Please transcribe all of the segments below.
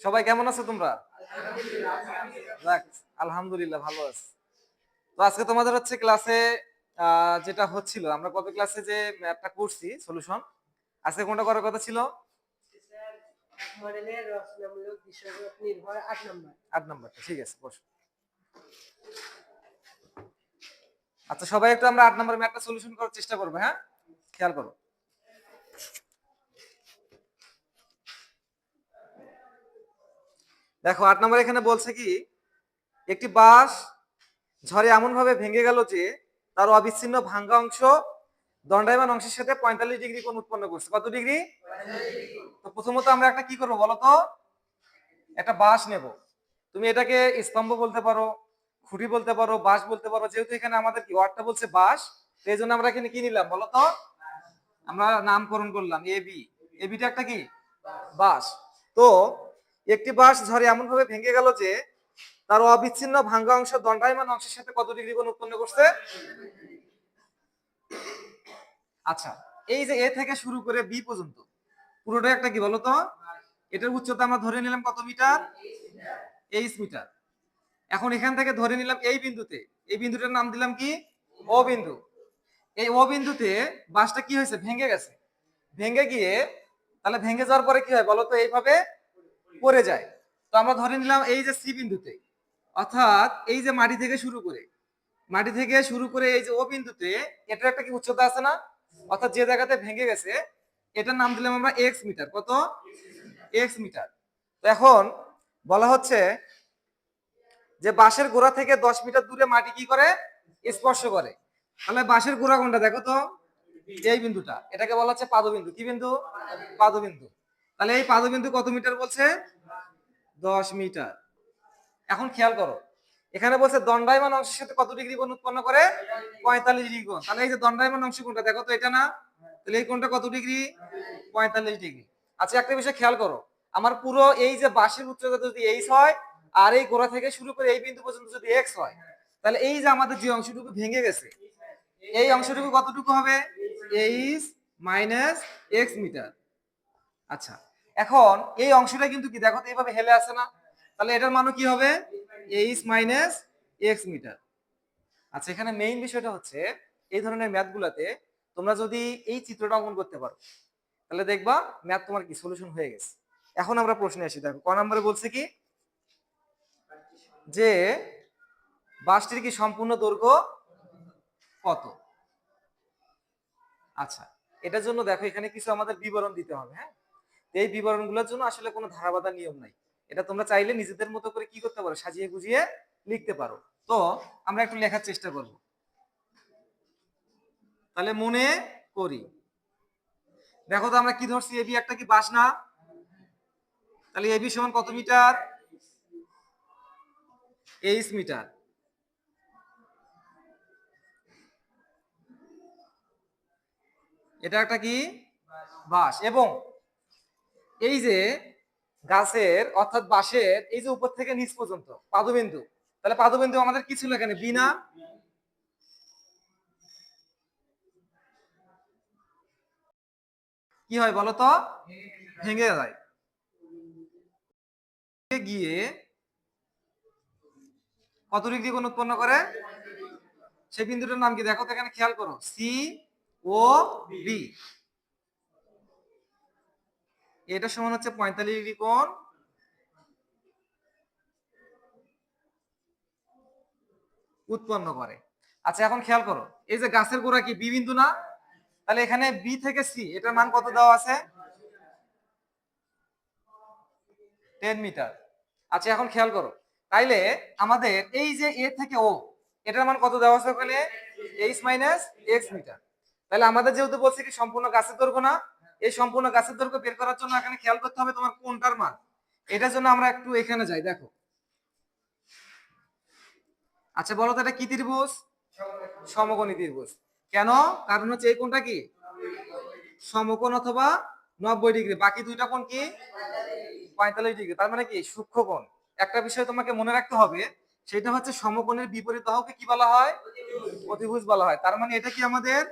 সবাই কেমন আছো তোমরা? আলহামদুলিল্লাহ ভালো আছি। তো আজকে তোমাদের হচ্ছে ক্লাসে যেটা হচ্ছিল, আমরা কত ক্লাসে যে ম্যাপটা করছি সলিউশন আজকে কোনটা করার কথা ছিল? আট ঠিক আছে আচ্ছা সবাই একটু আমরা আট নাম্বার ম্যাপটা সলিউশন করার চেষ্টা করব হ্যাঁ? খেয়াল করো। দেখো, আট নম্বর এখানে বলছে কি, একটি বাঁশ ঝড়ে এমন ভাবে ভেঙে গেল যে তার অবিচ্ছিন্ন ভাঙ্গা অংশ দণ্ডায়মান অংশের সাথে পঁয়তাল্লিশ ডিগ্রি কোণ উৎপন্ন করছে। কত ডিগ্রি? তো প্রথমত আমরা একটা কি করব বলো তো? একটা বাঁশ নেব। তুমি এটাকে স্তম্ভ বলতে পারো, খুঁটি বলতে পারো, বাঁশ বলতে পারো, যেহেতু এখানে আমাদের কি ওয়ার্ডটা বলছে বাঁশ, তো এই জন্য আমরা এখানে কি নিলাম বলো তো? আমরা নামকরণ করলাম, এ বি। এ বিটা একটা কি? বাঁশ। তো একটি বাঁশ ঝড়ে এমন ভাবে ভেঙে গেল যে তার অবিচ্ছিন্ন ভাঙ্গা অংশ দণ্ডায়মান অংশের সাথে কত ডিগ্রি কোণ উৎপন্ন করছে? আচ্ছা এই যে এ থেকে শুরু করে বি পর্যন্ত পুরোটা একটা কি বলতো? এটার উচ্চতা আমরা ধরে নিলাম কত মিটার? H metre. এখন এখান থেকে ধরে নিলাম এই বিন্দুতে, এই বিন্দুটার নাম দিলাম কি? ও বিন্দু। এই ও বিন্দুতে বাসটা কি হয়েছে? ভেঙে গেছে। ভেঙে গিয়ে, তাহলে ভেঙে যাওয়ার পরে কি হয় বলতো? এইভাবে পড়ে যায়। তো আমরা ধরে নিলাম এই যে সি বিন্দুতে, অর্থাৎ এই যে মাটি থেকে শুরু করে, মাটি থেকে শুরু করে এই যে ও বিন্দুতে, এটার একটা কি উচ্চতা আছে না? অর্থাৎ যে জায়গাতে ভেঙে গেছে, এটার নাম দিলাম আমরা এক্স মিটার। কত? X metre. এখন বলা হচ্ছে যে বাঁশের গোড়া থেকে দশ মিটার দূরে মাটি কি করে? স্পর্শ করে। তাহলে বাঁশের গোড়া কোনটা? দেখো তো, এই বিন্দুটা। এটাকে বলা হচ্ছে পাদবিন্দু। কি বিন্দু? পাদবিন্দু। তাহলে এই পাদবিন্দু কত মিটার বলছে? দশ মিটার। এখন খেয়াল করো, এখানে বলছে দণ্ডায়মান অংশের সাথে কত ডিগ্রি কোণ উৎপন্ন করে? পঁয়তাল্লিশ ডিগ্রি কোণ তাহলে এই যে দণ্ডায়মান অংশ কোনটা? দেখো তো এটা না? তাহলে এই কোণটা কত ডিগ্রি? পঁয়তাল্লিশ ডিগ্রি। আচ্ছা একটা বিষয় খেয়াল করো, আমার পুরো এই যে বাঁশের উচ্চতা যদি এইচ হয়, আর এই গোড়া থেকে শুরু করে এই বিন্দু পর্যন্ত যদি এক্স হয়, তাহলে এই যে আমাদের যে অংশটুকু ভেঙে গেছে, এই অংশটুকু কতটুকু হবে? H minus X metre. আচ্ছা এখন এই অংশটা কিন্তু কি? দেখো এইভাবে হেলে আসে না। তাহলে এটার মানও কি হবে? এইচ মাইনাস এক্স মিটার আচ্ছা এখানে মেইন বিষয়টা হচ্ছে এই ধরনের ম্যাথ গুলাতে তোমরা যদি এই চিত্রটা অঙ্কন করতে পারো, তাহলে দেখবা ম্যাথ তোমার কি? সলিউশন হয়ে গেছে। এখন আমরা প্রশ্নে আসি। দেখো, ক নম্বরে বলছে কি? যে বাসটির কি সম্পূর্ণ দৈর্ঘ্য কত? আচ্ছা এটার জন্য দেখো এখানে কিছু আমাদের বিবরণ দিতে হবে হ্যাঁ? এই বিবরণগুলোর জন্য আসলে কোনো ধারাবাধা নিয়ম নাই। এটা তোমরা চাইলে নিজেদের মতো করে কি করতে পারো? সাজিয়ে গুজিয়ে লিখতে পারো। তো আমরা একটু লেখার চেষ্টা করব। তাহলে মনে করি। দেখো তো আমরা কি ধরছি? এবি একটা কি বাস না? তাহলে এবি সমান কত মিটার? H metre. এটা একটা কি? বাস এবং এই যে গাছের, অর্থাৎ বাঁশের, এই যে উপর থেকে নিচ পর্যন্ত, পাদবিন্দু। তাহলে পাদবিন্দু আমাদের কি ছিল এখানে? বিনা কি হয় বলতো ভেঙে যায়। গিয়ে কত ডিগ্রি কোণ উৎপন্ন করে? সেই বিন্দুটার নাম কি? দেখো এখানে খেয়াল করো। C, O, B. এটা সমান হচ্ছে পঁয়তাল্লিশ ডিগ্রি কোণ। উৎপন্ন করে। আচ্ছা এখন খেয়াল করো, এই যে গাছের গোড়া কি বি বিন্দু না? তাহলে এখানে বি থেকে সি, এটার মান কত দেওয়া আছে? Ten metre. আচ্ছা এখন খেয়াল করো, তাইলে আমাদের এই যে এ থেকে ও, এটার মান কত দেওয়া আছে ওখানে? H minus X metre. তাহলে আমাদের যেহেতু বলছে কি সম্পূর্ণ গাছের দৈর্ঘ্য না এই সম্পূর্ণ গাছের দৈর্ঘ্য বের করার জন্য এখানে খেয়াল করতে হবে তোমার কোনটার মান এটার জন্য আমরা একটু এখানে যাই, দেখো। আচ্ছা বলো তো এটা কি ত্রিভুজ? সমকোণী ত্রিভুজ। কেন? কারণ হচ্ছে এই কোনটা কি? সমকোণ অথবা নব্বই ডিগ্রি। বাকি দুইটা কোণ কি? পঁয়তাল্লিশ ডিগ্রি। তার মানে কি? সূক্ষ্ম কোণ। একটা বিষয় তোমাকে মনে রাখতে হবে, সেটা হচ্ছে সমকোণের বিপরীত বাহুকে কি বলা হয়? অতিভুজ বলা হয়। তার মানে এটা কি আমাদের?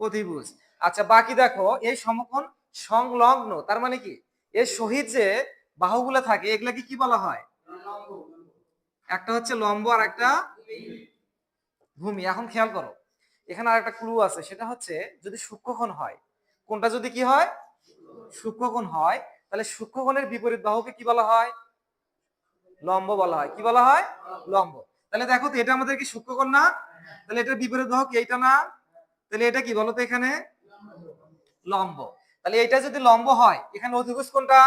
অতিভুজ। আচ্ছা বাকি দেখো, এই সমকোণ সংলগ্ন, তার মানে কি? এর সহিত যে বাহুগুলো থাকে, এগুলাকে কি বলা হয়? একটা হচ্ছে লম্ব আর একটা ভূমি। এখন খেয়াল করো, এখানে আর একটা ক্লু আছে, সেটা হচ্ছে যদি সূক্ষ্মকোণ হয়, কোনটা যদি কি হয়? সূক্ষ্মকোণ হয়, তাহলে সূক্ষ্মকোণের বিপরীত বাহুকে কি বলা হয়? লম্ব বলা হয়। কি বলা হয়? লম্ব। তাহলে দেখো তো, এটা আমাদের কি সূক্ষ্মকোণ না? তাহলে এটার বিপরীত বাহু কি, এইটা না? তাহলে এটা কি বলো তো এখানে? লম্ব। তাহলে এটা যদি লম্ব হয়, এখানে অধিভুজ কোনটা?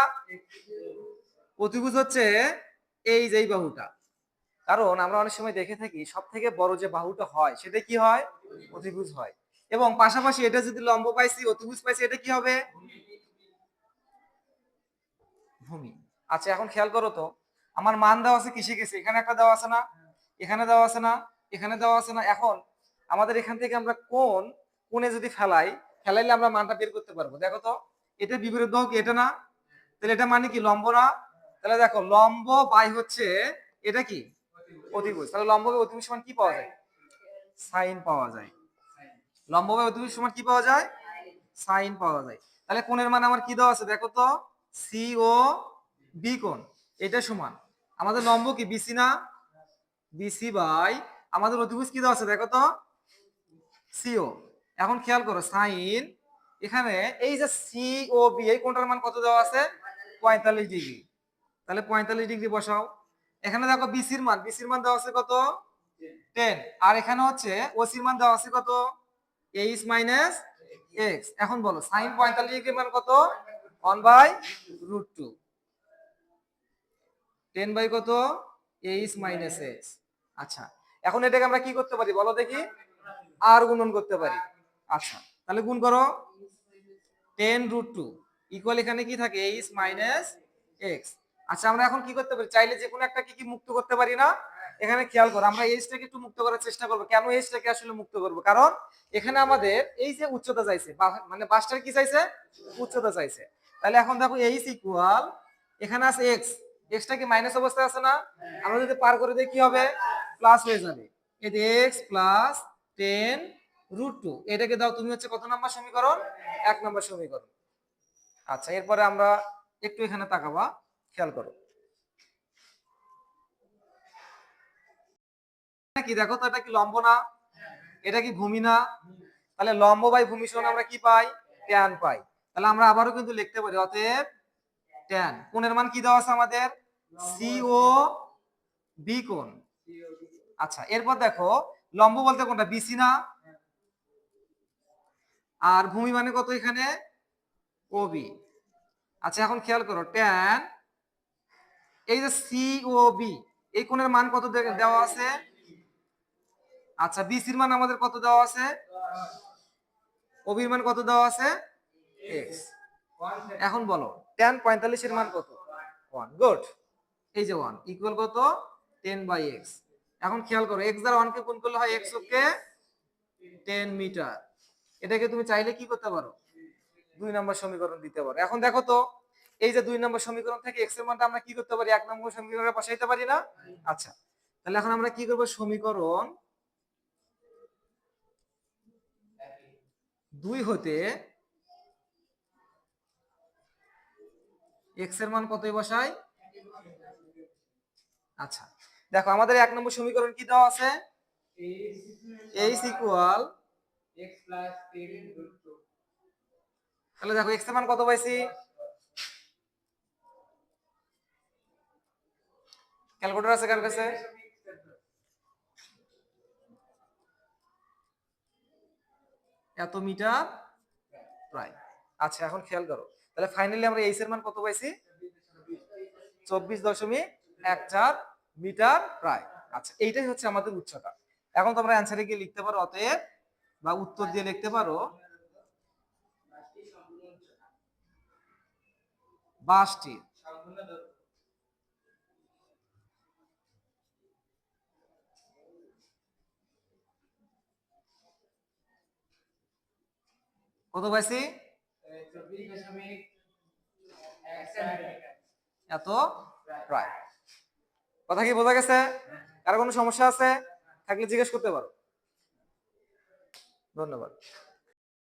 অধিভুজ হচ্ছে এই যে বাহুটা। কারণ আমরা অনেক সময় দেখে থাকি সব থেকে বড় যে বাহুটা হয়, সেটা কি হয়? অধিভুজ হয়। এবং পাশাপাশি এটা যদি লম্ব পাইছি অতিভুজ পাইছি, এটা কি হবে? ভূমি। আচ্ছা এখন খেয়াল করো তো। আমার মান দেওয়া আছে কিসে গেছে? এখানে একটা দেওয়া আছে না? এখানে দেওয়া আছে না? এখানে দেওয়া আছে না? এখন আমাদের এখান থেকে আমরা কোন কোণে যদি ফেলাই ফেলাইলে আমরা মানটা বের করতে পারব। দেখো তো, এটা বিপরীত বাহু এটা না? তাহলে এটা মানে কি? লম্ব না? তাহলে দেখো, লম্ব বাই হচ্ছে, এটা কি? অতিভুজ। তাহলে লম্ব বাই অতিভুজ সমান কি পাওয়া যায়? সাইন পাওয়া যায়। লম্ব বাই অতিভুজ সমান কি পাওয়া যায়? সাইন পাওয়া যায়। তাহলে কোণের মান আমার কি দেওয়া আছে? দেখো তো, সি ও বি কোণ, এটা সমান। আমাদের লম্ব কি? বিসি না? বিসি বাই, আমাদের অতিভুজ কি দেওয়া আছে? দেখো তো সিও এখন খেয়াল করো, সাইন, এখানে এই যে সি ও বি এই কোণটার মান কত দেওয়া আছে? পঁয়তাল্লিশ ডিগ্রি। তাহলে পঁয়তাল্লিশ ডিগ্রি বসাও। এখানে দেখো বিসির মান বিসির মান দেওয়া আছে কত? টেন। আর এখানে হচ্ছে ওসির মান দেওয়া আছে কত? এইচ মাইনাস এক্স এখন বলো, সাইন পঁয়তাল্লিশ ডিগ্রি মান কত? One by root two. Ten by কত? এইচ মাইনাস এক্স আচ্ছা এখন এটাকে আমরা কি করতে পারি? বলো দেখি। আর গুণন করতে পারি। আচ্ছা তাহলে গুণ করো টেন রুট টু ইকুয়াল এখানে কি থাকে? এইচ মাইনাস এক্স আচ্ছা আমরা এখন কি করতে পারি? চাইলে যে কোনো একটা কি কি মুক্ত করতে পারি না? এখানে খেয়াল করো, আমরা এইচটাকে একটু মুক্ত করার চেষ্টা করব। কেন এইচটাকে আসলে মুক্ত করব? কারণ এখানে আমাদের এই যে উচ্চতা চাইছে মানে বাসটার কি চাইছে? উচ্চতা চাইছে। তাহলে এখন দেখো এইচ ইকুয়াল এখানে আছে এক্স এক্সটা কি মাইনাস অবস্থায় আছে না? আমরা যদি পার করে দিই, কি হবে? প্লাস হয়ে যাবে। যে X plus ten root two এটাকে দাও, তুমি হচ্ছে কত নাম্বার সমীকরণ? এক নাম্বার সমীকরণ। আচ্ছা এরপরে আমরা একটু এখানে তাকাবা, খেয়াল করো। কি দেখো তো, এটা কি লম্ব না? এটা কি ভূমি না? তাহলে লম্ব বাই ভূমি সমান আমরা কি পাই? Tan pi. তাহলে আমরা আবারও কিন্তু লিখতে পারি, অতএব ট্যান কোণের মান কি দেওয়া আছে আমাদের? সি ও বি কোণ। আচ্ছা এরপর দেখো, লম্ব বলতে কোনটা? বিসি না? আর ভূমি মানে কত এখানে? ওবি আচ্ছা এখন খেয়াল করো ট্যান এই যে সি ও বি এই কোণের মান কত দেওয়া আছে? আচ্ছা বিসির মান আমাদের কত দেওয়া আছে? ওবির মান কত দেওয়া আছে? এক্স এখন বলো টেন পঁয়তাল্লিশের মান কত? ওয়ান গুড এই যে ওয়ান ইকুয়াল কত? টেন বাই এক্স এখন খেয়াল করো এক্স দ্বারা ওয়ানকে গুণ করলে হয় এক্স ওকে টেন মিটার এটাকে তুমি চাইলে কি করতে পারো? দুই নম্বর সমীকরণ দিতে পারো। এখন দেখো তো, এই যে দুই নম্বর সমীকরণ থেকে এক্সের মানটা আমরা কি করতে পারি? এক নম্বর সমীকরণে বসাইতে পারি না? আচ্ছা তাহলে এখন আমরা কি করব? সমীকরণ দুই হতে এক্সের মান কতই বসাই? আচ্ছা দেখো, আমাদের এক নম্বর সমীকরণ কি দেওয়া আছে? এইচ ইকুয়াল তাহলে দেখো এক্স মান কত পাইছি? ক্যালকুলেটর আছে কার কাছে? এত মিটার? প্রায় আচ্ছা এখন খেয়াল করো। তাহলে ফাইনালি আমরা এইচ এর মান কত পাইছি? চব্বিশ দশমিক এক চার মিটার প্রায় আচ্ছা এইটাই হচ্ছে আমাদের উচ্চতা। এখন তোমরা অ্যান্সারে গিয়ে লিখতে পারো, অতএব বা উত্তর দিয়ে লিখতে পারো। বাসটি। কত পাইছি? এত? প্রায় কথা কি বোঝা গেছে? কারও কোনো সমস্যা আছে? থাকলে জিজ্ঞেস করতে পারো। ধন্যবাদ।